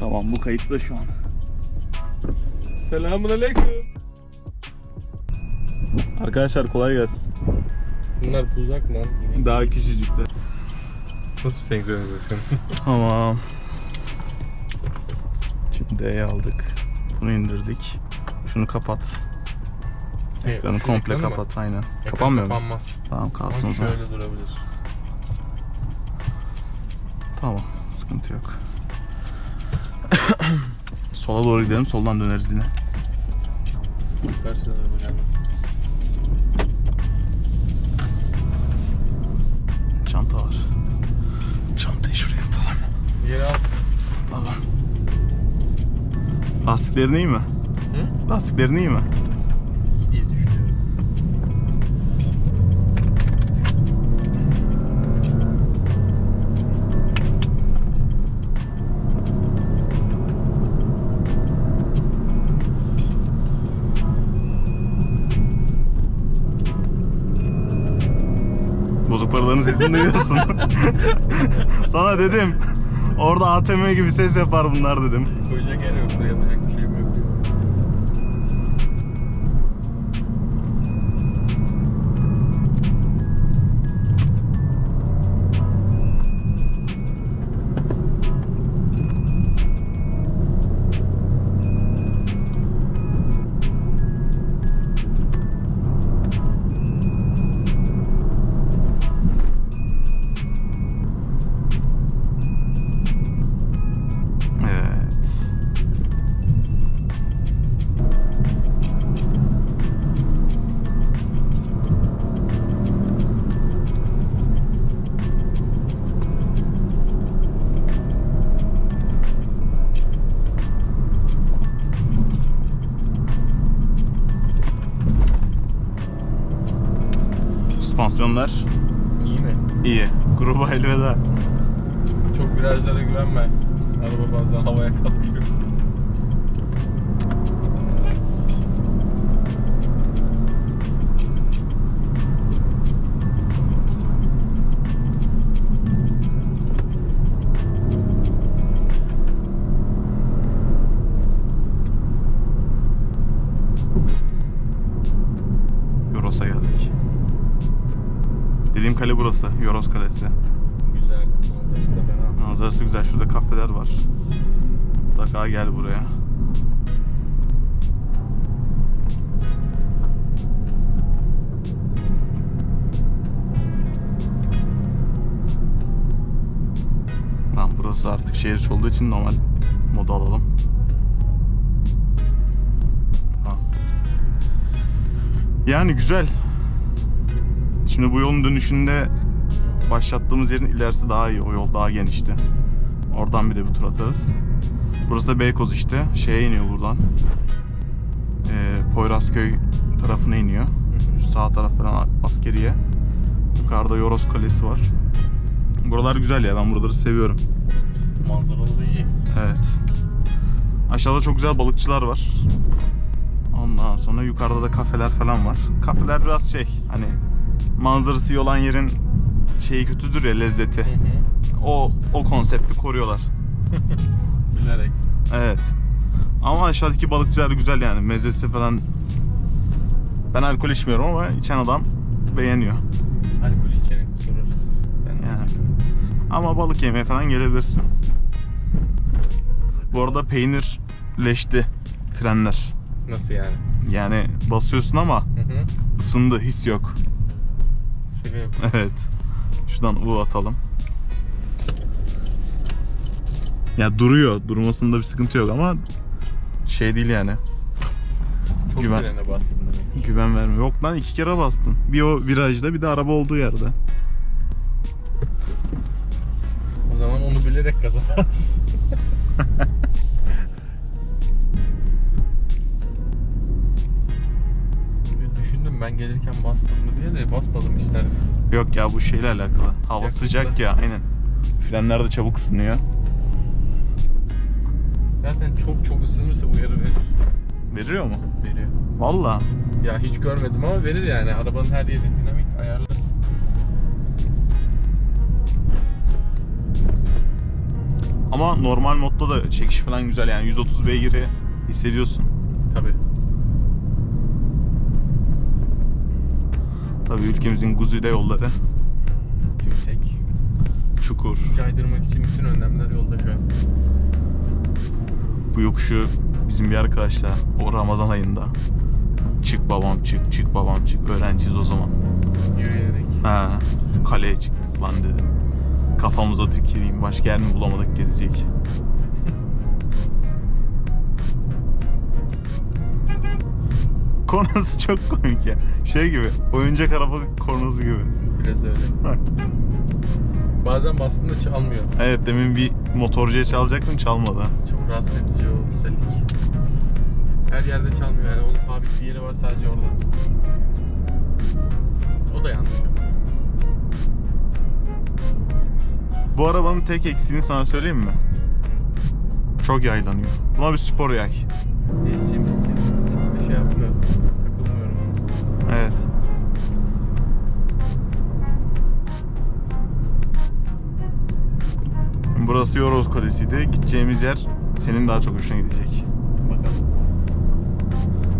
Tamam bu kayıtlı şu an. Selamun aleyküm. Arkadaşlar kolay gelsin. Bunlar tuzak lan. Daha küçücükler. Nasıl bir senkronizasyon? Tamam. Şimdi D'yi aldık. Bunu indirdik. Şunu kapat. Ekranı Şu komple ekranı mı? kapat aynen. Ekran Kapanmıyor mu? Kapanmaz. Tamam kalsın o Ama zaman. şöyle durabilir. Tamam sıkıntı yok. Sola doğru gidelim soldan döneriz yine. Karşıdan araba gelmez. Çanta var. Çantayı şuraya atalım. Yere at. Tamam. Lastiklerin iyi mi? Hı? Lastiklerin iyi mi? Sesini duyuyorsun. Sana dedim. Orada ATM gibi ses yapar bunlar dedim. Koyacak yer yok. Yapacak Süspansiyonlar İyi mi? iyi. Gruba elveda. Çok virajlara güvenme. Araba bazen havaya kalkıyor. Burası. Yoros Kalesi. Güzel. Manzarası da fena. Manzarası güzel. Şurada kafeler var. Mutlaka gel buraya. Tamam burası artık şehir içi olduğu için normal moda alalım. Tamam. Yani güzel. Şimdi bu yolun dönüşünde başlattığımız yerin ilerisi daha iyi. O yol daha genişti. Oradan bir de bir tur atarız. Burası da Beykoz işte. Şeye iniyor buradan. Ee, Poyrazköy tarafına iniyor. Şu sağ taraf falan askeriye. Yukarıda Yoros Kalesi var. Buralar güzel ya. Ben buraları seviyorum. Manzaraları iyi. Evet. Aşağıda çok güzel balıkçılar var. Ondan sonra yukarıda da kafeler falan var. Kafeler biraz şey hani manzarası iyi olan yerin şeyi kötüdür ya lezzeti. Hı hı. O o konsepti koruyorlar. Bilerek. Evet. Ama aşağıdaki balıkçılar güzel yani mezesi falan. Ben alkol içmiyorum ama içen adam beğeniyor. Alkolü içene sorarız. Ben Yani. Ama balık yemeye falan gelebilirsin. Bu arada peynirleşti frenler. Nasıl yani? Yani basıyorsun ama Hı hı. ısındı his yok. Şaka yap. Evet. Şuradan U atalım. Ya duruyor. Durmasında bir sıkıntı yok ama şey değil yani. Çok Güven- frene bastın demek. Güven vermiyor. Yok lan iki kere bastın. Bir o virajda bir de araba olduğu yerde. O zaman onu bilerek gaza ben gelirken bastım mı diye de basmadım işler. Yok ya bu şeyle alakalı. Hava Sıcaklıkla. sıcak ya aynen. Frenler de çabuk ısınıyor. Zaten çok çok ısınırsa uyarı verir. Veriyor mu? Veriyor. Valla. Ya hiç görmedim ama verir yani. Arabanın her yeri dinamik ayarlı. Ama normal modda da çekiş falan güzel yani 130 beygiri hissediyorsun. Tabii. Tabii ülkemizin güzide yolları Yüksek. çukur. Caydırmak için bütün önlemler yolda şu an. Bu yokuşu bizim bir arkadaşla o Ramazan ayında çık babam çık çık babam çık öğrenciyiz o zaman. Yürüyerek. Ha, kaleye çıktık lan dedim. Kafamıza tüküreyim. Başka yer mi bulamadık gezecek. Kornası çok komik ya. Şey gibi, oyuncak araba kornası gibi. Biraz öyle. Bazen bastığında çalmıyor. Evet demin bir motorcuya çalacaktım çalmadı. Çok rahatsız edici o özellik. Her yerde çalmıyor yani onun sabit bir yeri var sadece orada. O da yanlış. Bu arabanın tek eksiğini sana söyleyeyim mi? Çok yaylanıyor. Buna bir spor yay. Değişeceğimiz için Burası Yoroz Kalesi'ydi. Gideceğimiz yer senin daha çok hoşuna gidecek. Bakalım.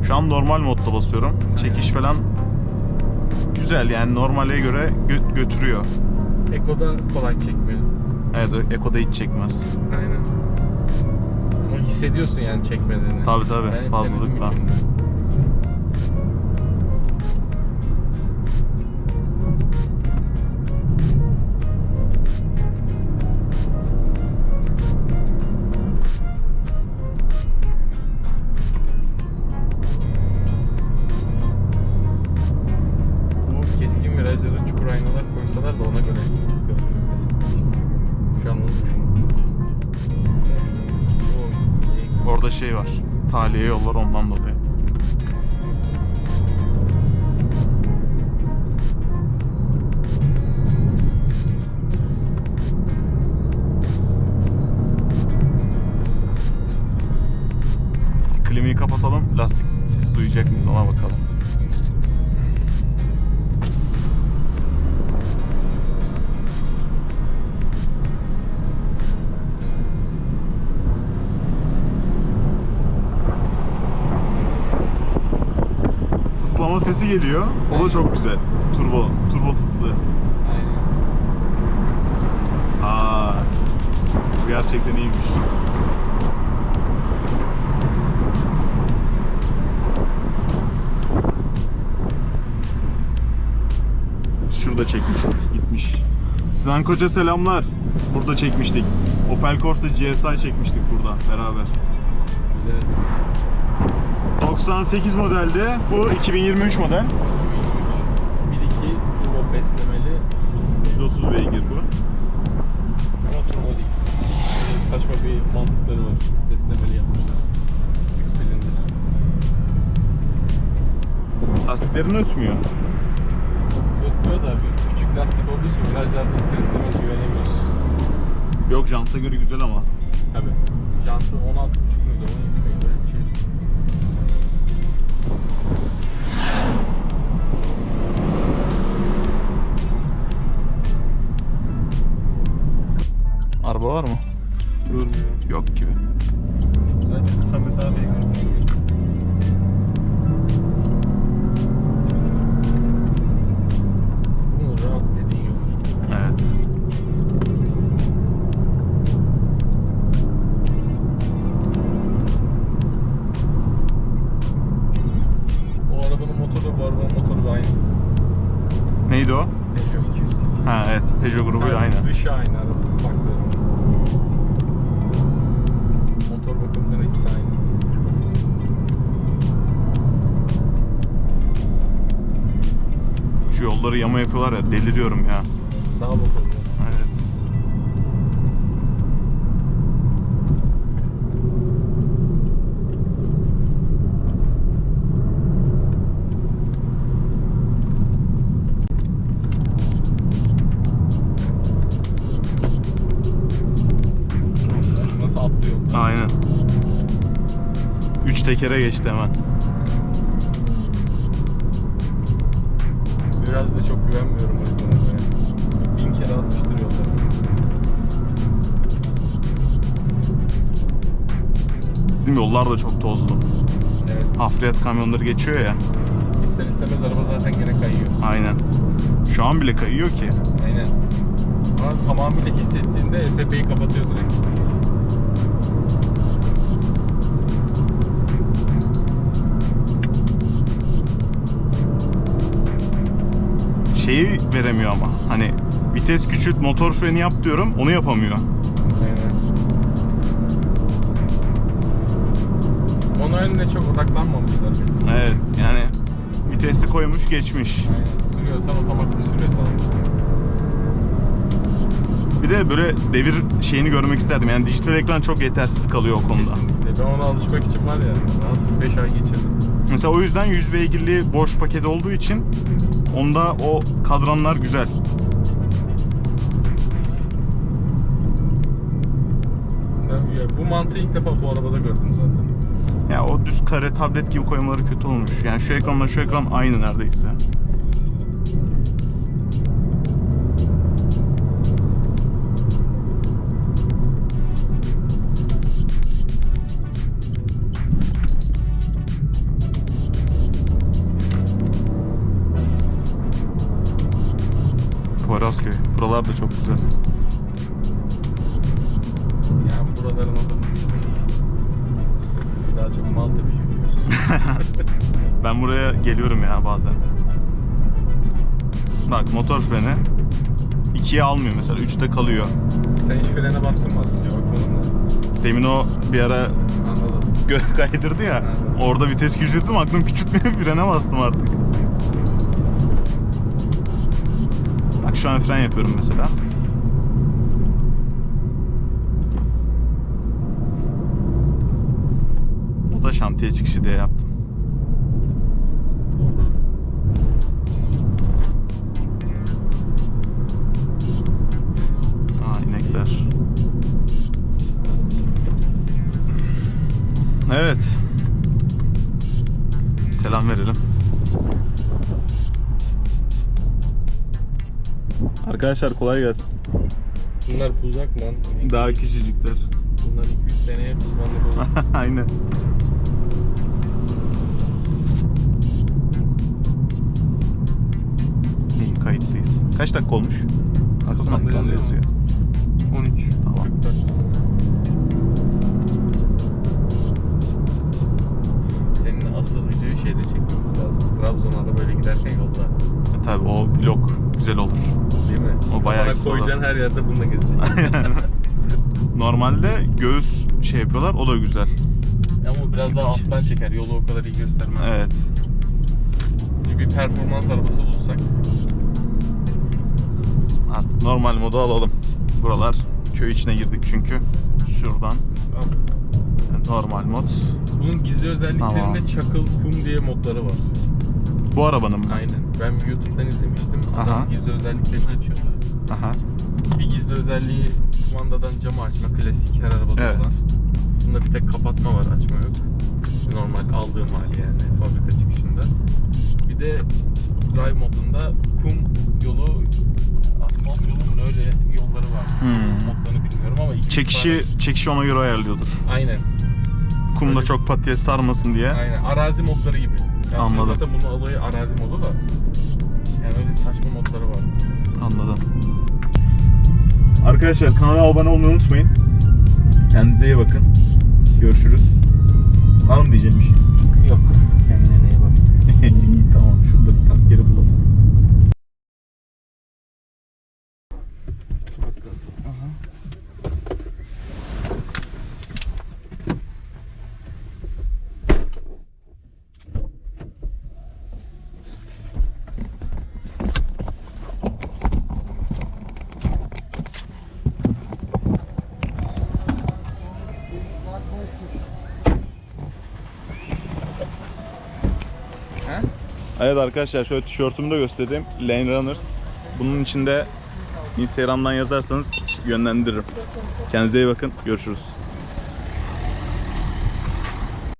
Şu an normal modda basıyorum. Çekiş falan güzel yani normale göre gö- götürüyor. Eko'da kolay çekmiyor. Evet Eko'da hiç çekmez. Aynen. Ama hissediyorsun yani çekmediğini. Tabii, tabii. Ben Fazlalıkla. Orada şey var. Taliye yol var ondan dolayı. Klimayı kapatalım. Lastik sesi duyacak mıyız ona bakalım. Sesi geliyor. O da çok güzel. Turbo, turbo tıslı. Aynen. Aa, bu gerçekten iyiymiş. Şurada çekmiştik, gitmiş. Sinan Koca selamlar. Burada çekmiştik. Opel Corsa GSI çekmiştik burada beraber. Güzel. 98 modelde. Bu 2023 model. 1.2 turbo beslemeli 130 beygir bu. ama turbo değil. Saçma bir mantıkları var. Beslemeli yapmışlar. 3 silindir. Lastiklerin ötmüyor. Ötmüyor da bir küçük lastik olduğu için virajlarda ister istemez güvenemiyoruz. Yok janta göre güzel ama. Tabii. Jantı 16.5 muydu? 12 muydu? Araba var mı? Görmüyorum. Yok gibi. Yolları yama yapıyorlar ya deliriyorum ya. Daha oluyor. Evet. Nasıl atlıyor? Aynen. Üç tekere geçti hemen. Bizim yollar da çok tozlu. Evet. Hafriyat kamyonları geçiyor ya. İster istemez araba zaten gene kayıyor. Aynen. Şu an bile kayıyor ki. Aynen. Ama tamamıyla hissettiğinde SP'yi kapatıyor direkt. Şeyi veremiyor ama. Hani vites küçült, motor freni yap diyorum. Onu yapamıyor. Önüne çok odaklanmamışlar. Evet yani vitesi koymuş geçmiş. Aynen. Sürüyorsan otomatik sürüyorsan. Bir de böyle devir şeyini görmek isterdim. Yani dijital ekran çok yetersiz kalıyor o konuda. Kesinlikle. Ben ona alışmak için var ya. Rahat 5 ay geçirdim. Mesela o yüzden 100 beygirli boş paket olduğu için onda o kadranlar güzel. Ya bu mantığı ilk defa bu arabada gördüm zaten. Ya o düz kare tablet gibi koymaları kötü olmuş. Yani şu ekranla şu ekran aynı neredeyse. Poyrazköy. Buralar da çok güzel. Yani buraların adını daha çok Malta bir çocuğuz. Ben buraya geliyorum ya bazen. Bak motor freni 2'ye almıyor mesela 3'te kalıyor. Sen hiç frene bastın mı az önce? Bakmadın mı? Demin o bir ara Anladım. gö- kaydırdı ya. Evet. Orada vites küçülttüm aklım küçültmeye frene bastım artık. Bak şu an fren yapıyorum mesela. O da şantiye çıkışı diye yaptım. Aa inekler. Evet. Bir selam verelim. Arkadaşlar kolay gelsin. Bunlar buzak lan. Daha küçücükler. Bunlar 200 seneye kurbanlık olur. Aynen. İyi kayıttayız. Kaç dakika olmuş? Kafamda ekranda yazıyor. yazıyor. 13. Tamam. 44. Senin asıl videoyu şeyde çekmemiz lazım. Trabzon arabayla giderken yolda. E, tabii o vlog güzel olur. Değil mi? O bayağı Kafana güzel olur. koyacaksın her yerde bununla gezeceksin. Normalde göğüs şey yapıyorlar o da güzel. Ama biraz daha alttan çeker. Yolu o kadar iyi göstermez. Evet. Bir performans arabası bulsak. Artık normal modu alalım. Buralar köy içine girdik çünkü. Şuradan normal mod. Bunun gizli özelliklerinde Tamam. çakıl, kum diye modları var. Bu arabanın mı? Aynen. Ben YouTube'dan izlemiştim. Adam Aha. gizli özelliklerini açıyordu. Aha. Bir gizli özelliği kumandadan camı açma. Klasik her arabada Evet. olan. Bunda bir tek kapatma var, açma yok. Normal aldığım hali yani fabrika çıkışında. Bir de drive modunda kum yolu, asfalt yolu mu ne öyle yolları var. Hmm. Modlarını bilmiyorum ama Çekişi çekişi ona göre ayarlıyordur. Aynen. Kumda Öyle. çok patiye sarmasın diye. Aynen. Arazi modları gibi. Aslında Anladım. zaten bunun olayı arazi modu da. Anladım. Arkadaşlar kanala abone olmayı unutmayın. Kendinize iyi bakın. Görüşürüz. Var mı diyeceğim bir şey? Evet arkadaşlar şöyle tişörtümü de göstereyim. Lane Runners. Bunun içinde Instagram'dan yazarsanız yönlendiririm. Kendinize iyi bakın. Görüşürüz.